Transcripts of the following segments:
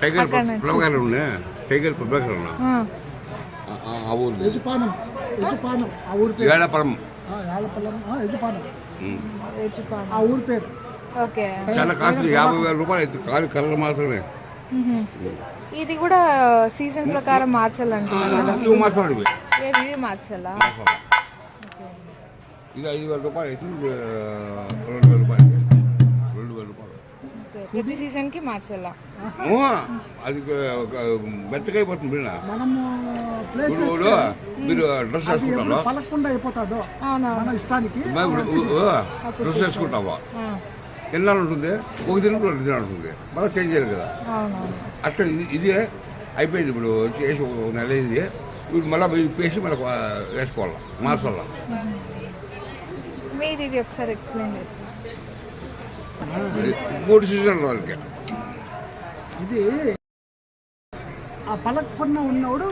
Tiger అక్కడ నుంచి. ప్రభాకర్ ఉన్నా టైగర్ ప్రభాకర్ ఉన్నా ఆ, ఆ ఊరు యజపానం యజపానం ఆ ఊరి పేరు ఏడాపురం ఆ, యాలపల్లం ఆ, యజపానం ఉమ్. వేచిపాడు. ఆ ఊరి పేరు ఓకే చాలా కాస్ట్లీ యాభై వేల రూపాయలు కాలు కలర్ మాత్రమే. ఇది కూడా సీజన్ ప్రకారం మార్చాలంటున్నారు మాత్రం ఇవి ఏవి మార్చాలా ఇది ఐదు వేల రూపాయలు అయితే ప్రతి సీజన్కి మార్చాలా అది అయిపోతుంది బిడ్డ మనము ప్లేస్ ఇప్పుడు మీరు డ్రెస్ వేసుకుంటారా? పలకుండా అయిపోతుందో? మన ఇష్టానికి. డ్రెస్ వేసుకుంటావా? ఎన్నాళ్ళు ఉంటుంది ఒక దినం రెండు దినాలు ఉంటుంది. మళ్ళీ చేంజ్ చేయాలి కదా. అట్లా ఇది ఇదే అయిపోయింది ఇప్పుడు. చేసి ఒక నెల అయింది. ఇప్పుడు మళ్ళీ పేసి మళ్ళీ వేసుకోవాలి? మార్చాలి? మీది ఇది ఒకసారి ఎక్స్ప్లెయిన్ చేస్తాను మూడు సీజన్లు వాళ్ళకి. ఇది ఆ పలకుండా ఉన్నవాడు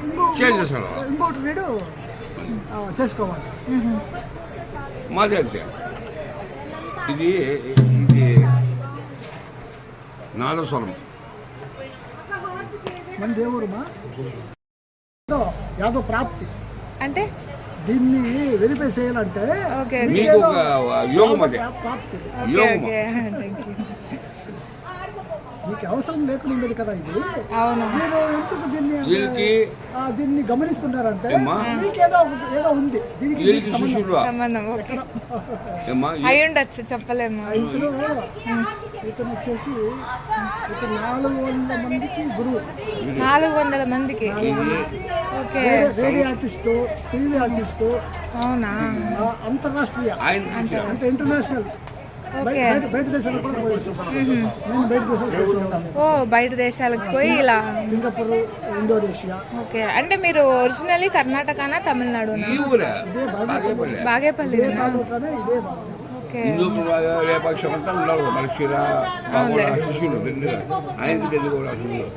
ఇంకో చేంజ్ చేస్తాడు ఇంకోటి వీడు ఆ, చేసుకోవాలి. మాది అంతే. ఇది ఇది నాదస్వరం మన దేవుడు మా. ఏదో యాదో ప్రాప్తి. అంటే? దీన్ని వెరిఫై చేయాలంటే మీకు ఒక యోగం అది యోగం ఓకే థ్యాంక్ యూ మీకు అవసరం లేకుండా ఉండేది కదా ఇది? అవును. మీరు ఎందుకు దీన్ని దీన్ని గమనిస్తున్నారంటే? మీకు ఏదో ఏదో ఉంది. దీనికి అయి ఉండొచ్చు చెప్పలేము. ఇతను ఇతను వచ్చేసి ఇతను నాలుగు వందల మందికి గురువు. నాలుగు వందల మందికి? Okay. Radio artist TV artist అవునా? ఆ, అంతర్రాష్ట్రీయ. అంటే ఇంటర్నేషనల్. బయట బయట దేశాలకు కూడా పోయిస్తాను నేను బయట దేశాలకు పోతూ ఉంటాను. ఓ బయట దేశాలకు పోయి ఇలా సింగపూర్ ఇండోనేషియా. ఓకే. అంటే మీరు ఒరిజినల్లీ కర్ణాటకనా తమిళనాడునా? ఈ ఊరే. ఇదే బాగా బాగేపల్లి. ఓకే. హిందూ అంతా ఉన్నారు మన క్షీర బాగా శిష్యులు రెండు ఆయనకి తెలియ కూడా శిష్యులు